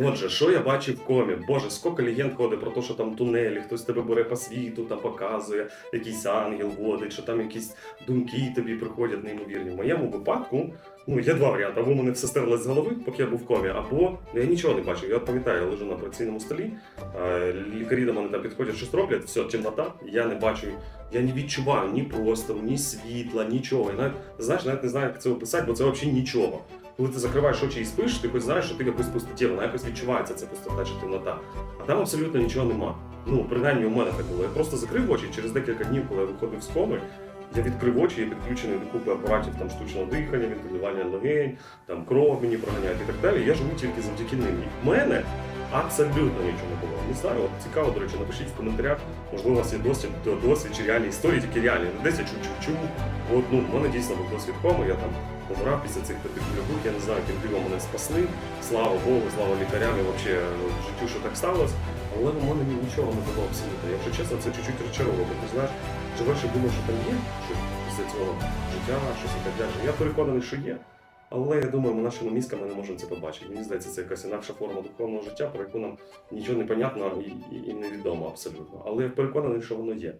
Отже, що я бачив в комі? Боже, скільки легенд ходить про те, що там тунелі, хтось тебе бере по світу, там показує, якийсь ангел водить, що там якісь думки тобі приходять неймовірні. В моєму випадку ну, є два варіанти. Або мене все стерлось з голови, поки я був в комі, або ну, я нічого не бачив. Я пам'ятаю, я лежу на операційному столі, е, лікарі до мене там підходять, щось роблять, все, темнота, я не бачу, я не відчуваю ні простору, ні світла, нічого. Я навіть, знаєш, навіть не знаю, як це описати, бо це взагалі нічого. Коли ти закриваєш очі і спиш, ти хоч знаєш, що ти в якусь пустоті, вона якось відчувається, ця пустота чи темнота. А там абсолютно нічого нема. Ну, принаймні у мене так було. Я просто закрив очі через декілька днів, коли я виходив з коми, я відкрив очі, я підключений до купи апаратів там штучного дихання, відкривання легень, там кров мені проганяють і так далі. Я живу тільки завдяки ним. І в мене абсолютно нічого не було. Не знаю, от цікаво, до речі, напишіть в коментарях. Можливо, у вас є досвід, досвід чи реальні історії, тільки реальні. Не десь я чув-чув-чув. От, ну, в мене дійсно був досвід коми, я там помирав після цих п'яти кульових, я не знаю, яким дивом мене спасли. Слава Богу, слава лікарям і взагалі життю, що так сталося. Але в мене нічого не було абсолютно. Якщо чесно, це чуть-чуть розчаровує. Ти знаєш, живеш і думаєш, що там є щось після цього життя, щось і так далі. Я переконаний, що є. Але я думаю, ми нашими мізками не можемо це побачити. Мені здається, це якась інакша форма духовного життя, про яку нам нічого не понятно і, і, і невідомо абсолютно. Але я переконаний, що воно є.